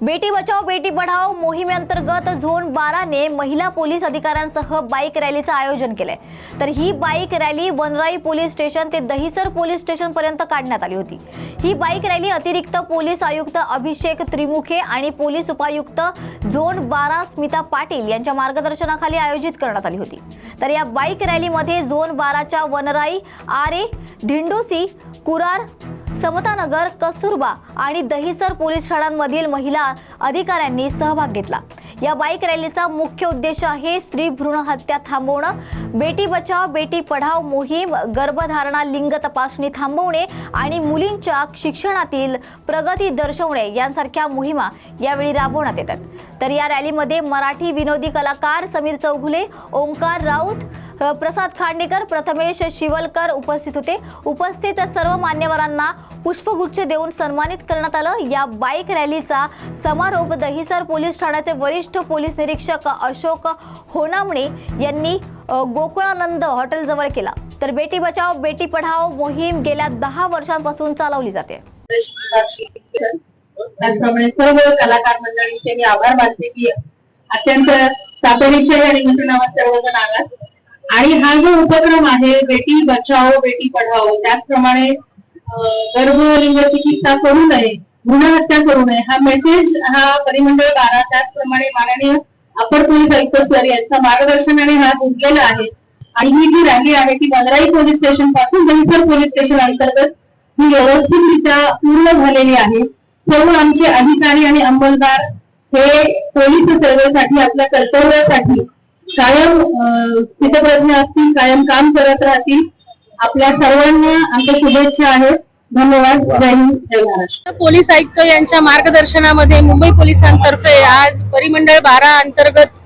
बेटी बचाओ बेटी पढाओ मोहिमेअंतर्गत झोन बाराने महिला पोलीस अधिकाऱ्यांसह बाईक रॅलीचं आयोजन केलंय. तर ही bike rally Vanrai police station ते दहिसर पोलीस स्टेशन पर्यंत काढण्यात आली होती. ही बाईक रॅली अतिरिक्त पोलीस आयुक्त अभिषेक त्रिमुखे आणि पोलीस उपायुक्त झोन बारा स्मिता पाटील यांच्या मार्गदर्शनाखाली आयोजित करण्यात आली होती. तर या बाईक रॅलीमध्ये झोन बाराच्या वनराई आरे धिंडोसी कुरार समतानगर कस्तुरबा आणि दहिसर पोलीस ठाण्यांमधील महिला अधिकाऱ्यांनी सहभाग घेतला. या बाईक रॅलीचा मुख्य उद्देश आहे स्त्री भ्रूण हत्या थांबवणं. बेटी बचाव बेटी पढाव मोहीम गर्भधारणा लिंग तपासणी थांबवणे आणि मुलींच्या शिक्षणातील प्रगती दर्शवणे यांसारख्या मोहिमा यावेळी राबवण्यात येतात. तर या रॅलीमध्ये मराठी विनोदी कलाकार समीर चौघुले ओंकार राऊत प्रसाद खांडेकर प्रथमेश शिवलकर उपस्थित होते. उपस्थित सर्व मान्यवरांना पुष्पगुच्छ देऊन सन्मानित करण्यात आलं. या बाईक रॅलीचा समारोप दहिसर पोलीस ठाण्याचे वरिष्ठ पोलीस निरीक्षक अशोक होनामणे यांनी गोकुळानंद हॉटेलजवळ केला. तर बेटी बचाव बेटी पढाओ मोहीम गेल्या दहा वर्षांपासून चालवली जाते. त्याचप्रमाणे सर्व कलाकार मंडळींचे मी आभार मानते की अत्यंत तातडीच्या या निमंत्रणावर सर्वजण आलात. आणि हा जो उपक्रम आहे बेटी बचाओ बेटी पढाओ त्याचप्रमाणे गर्भलिंग चिकित्सा करू नये भ्रूणहत्या करू नये हा मेसेज हा परिमंडळ बारा त्याचप्रमाणे माननीय अपर पोलीस आयुक्त सर यांच्या मार्गदर्शनाने हा गुंतलेला आहे. आणि ही जी रॅली आहे ती वनराई पोलीस स्टेशनपासून दहिसर पोलीस स्टेशन अंतर्गत ही व्यवस्थितरित्या पूर्ण झालेली आहे. सर्व आमचे अधिकारी आणि अंमलदार हे पोलीस सेवेसाठी आपल्या कर्तव्यासाठी कायम स्थितप्रज्ञ असतील कायम काम करत राहतील. आपल्या सर्वांना आमच्या शुभेच्छा आहेत. धन्यवाद. जय हिंद जय महाराष्ट्र. पोलीस आयुक्त यांच्या मार्गदर्शनामध्ये मुंबई पोलिसांतर्फे आज परिमंडळ बारा अंतर्गत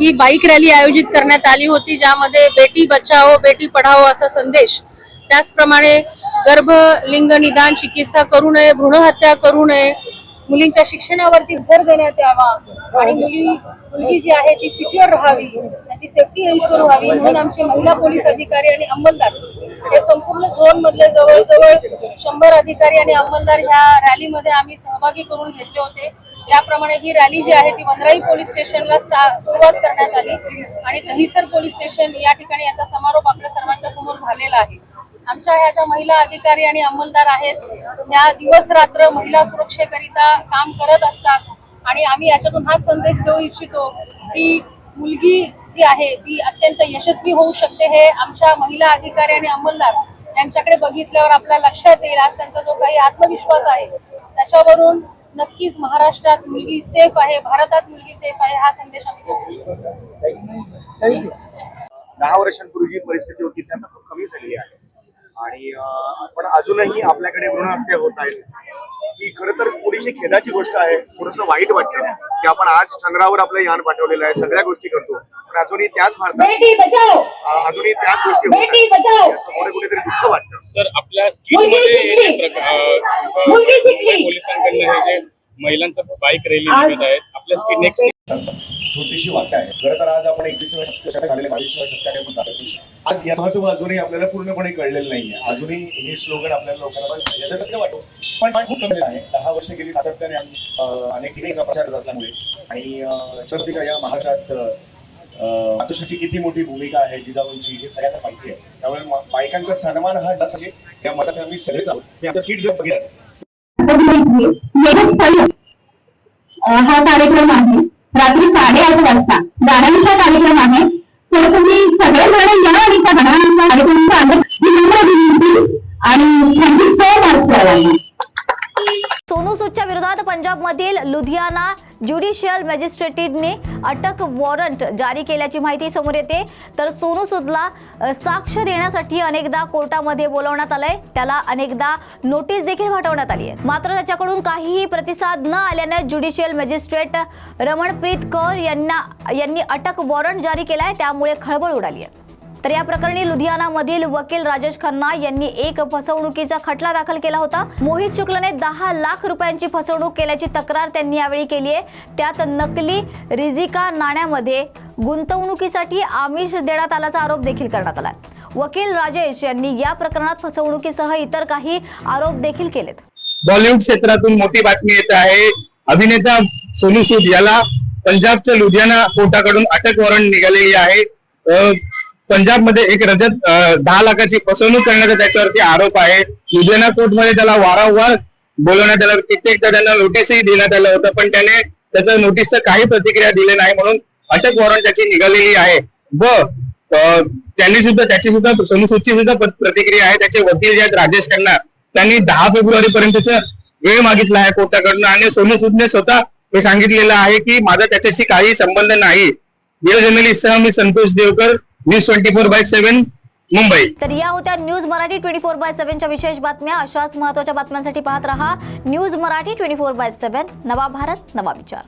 ही बाईक रॅली आयोजित करण्यात आली होती ज्यामध्ये बेटी बचाओ बेटी पढाओ असा संदेश. त्याचप्रमाणे गर्भ लिंग निदान चिकित्सा करू नये भ्रूण हत्या करू नये मुलींच्या शिक्षणावरती भर देण्यात यावा आणि मुली मुलगी जी आहे ती सिक्युअर राहावी त्याची सेफ्टी एन्शुअर व्हावी म्हणून आमचे महिला पोलीस अधिकारी आणि अंमलदार हे संपूर्ण झोन मधले जवळजवळ शंभर अधिकारी आणि अंमलदार ह्या रॅलीमध्ये आम्ही सहभागी करून घेतले होते. त्याप्रमाणे ही रॅली जी आहे ती वनराई पोलीस स्टेशनला सुरुवात करण्यात आली आणि दहिसर पोलीस स्टेशन या ठिकाणी याचा समारोप आपल्या सर्वांच्या समोर झालेला आहे. आमच्या ह्या ज्या महिला अधिकारी आणि अंमलदार आहेत त्या दिवस रात्र महिला सुरक्षेकरिता काम करत असतात आणि आम्ही याच्यातून हा संदेश देऊ इच्छितो की मुलगी जी आहे ती अत्यंत यशस्वी होऊ शकते हे आमच्या महिला अधिकारी आणि अंमलदार यांच्याकडे बघितल्यावर आपल्या लक्षात येईल. आज त्यांचा जो काही आत्मविश्वास आहे त्याच्यावरून नक्कीच महाराष्ट्रात मुलगी सेफ आहे भारतात मुलगी सेफ आहे हा संदेश आम्ही देऊ इच्छितो. दहा वर्षांपूर्वी जी परिस्थिती होती ती आता खूप कमी झालेली आहे. आणि पण अजूनही आपल्याकडे भ्रूण हत्या होत आहेत. ही खरं तर थोडीशी खेदाची गोष्ट आहे. थोडस वाईट वाटतं. की आपण आज चंद्रावर आपलं यान पाठवलेलं आहे. सगळ्या गोष्टी करतो. पण अजूनही त्याच भारतात बेटी बचाओ! अं, अजूनही त्याच गोष्टी होत कुठेतरी दुःख वाटतं. सर आपल्या. हे पोलिसांकडनं हे जे महिलांचं बाईक रॅली आहेत आपल्या स्कीम नेक्स्ट छोटीशी वाक्य आहे. खरं तर आज आपण एकवीस शतकात आलेले बावीसव्या शतकात आपण जातो आज या महत्त्व अजूनही आपल्याला पूर्णपणे कळलेलं नाहीये. अजूनही हे स्लोगन आपल्याला लोकांना याच्यासारखं वाटतो पण खूप कमी आहे. दहा वर्ष गेली सातत्याने आम्ही अनेक ठिकाणी प्रचार करत असल्यामुळे. आणि अं, या महाराष्ट्रात अं, मातोश्रीची किती मोठी भूमिका आहे जिजाऊंची हे सगळ्यांना माहिती आहे. त्यामुळे बायकांचा सन्मान हा जसा म्हणजे या मताचे आम्ही सगळेच आहोत. मी आता स्किट जर बघितलं. हा कार्यक्रम आहे. रात्री साडेआठ वाजता. गाण्यांचा कार्यक्रम आहे. तर तुम्ही सगळे जण या आणि त्या गाण्यांचा कार्यक्रमाचा आनंद नम्र विनंती आणि थँक्यू सो मच सर्वांना सोनू सूदच्या विरोधात पंजाबमधील लुधियाना ज्युडिशियल मॅजिस्ट्रेटीने अटक वॉरंट जारी केल्याची माहिती समोर येते. तर सोनू सूदला साक्ष देण्यासाठी अनेकदा कोर्टामध्ये बोलवण्यात आलंय. त्याला अनेकदा नोटीस देखील पाठवण्यात आली आहे. मात्र त्याच्याकडून काहीही प्रतिसाद न आल्याने ज्युडिशियल मॅजिस्ट्रेट रमणप्रीत कौर यांना यांनी अटक वॉरंट जारी केलाय. त्यामुळे खळबळ उडाली आहे. तर या प्रकरणी लुधियानामधील वकील राजेश खन्ना यांनी एक फसवणुकीचा खटला दाखल केला होता. मोहित शुक्लने दहा लाख रुपयांची फसवणूक केल्याची तक्रार त्यांनी यावेळी केली आहे. त्यात नकली रिझिका नाण्यामध्ये गुंतवणुकीसाठी आमिष देण्यात आल्याचा आरोप देखील करण्यात आला वकील राजेश यांनी या प्रकरणात फसवणुकीसह इतर काही आरोप देखील केलेत. बॉलिवूड क्षेत्रातून मोठी बातमी येत आहे. अभिनेता सोनू सूद याला पंजाबच्या लुधियाना कोर्टाकडून अटक वॉरंट निघालेली आहे. पंजाबमध्ये एक रजत दहा लाखाची फसवणूक करण्याचा त्याच्यावरती आरोप आहे. लुधियाना कोर्टमध्ये त्याला वारंवार बोलवण्यात आलं कित्येकदा त्यांना नोटीसही देण्यात आलं होतं पण त्याने त्याचं नोटीसचं काही प्रतिक्रिया दिली नाही म्हणून अटक वॉरंट त्याची निघालेली आहे. व त्यांनी सुद्धा त्याची सुद्धा सोनूसूदची सुद्धा प्रतिक्रिया आहे. त्याचे वकील जे आहेत राजेश खन्ना त्यांनी दहा फेब्रुवारी पर्यंतच वेळ मागितला आहे कोर्टाकडून. आणि सोनू सूदने स्वतः हे सांगितलेलं आहे की माझा त्याच्याशी काही संबंध नाही. जर्नलिस्ट सह मी Santosh Devkar news twenty four by seven Mumbai तर या होत्या news Marathi twenty four by सेव्हनच्या विशेष बातम्या. अशाच महत्त्वाच्या बातम्यांसाठी पाहत रहा news Marathi twenty four by seven नवा भारत नवा विचार.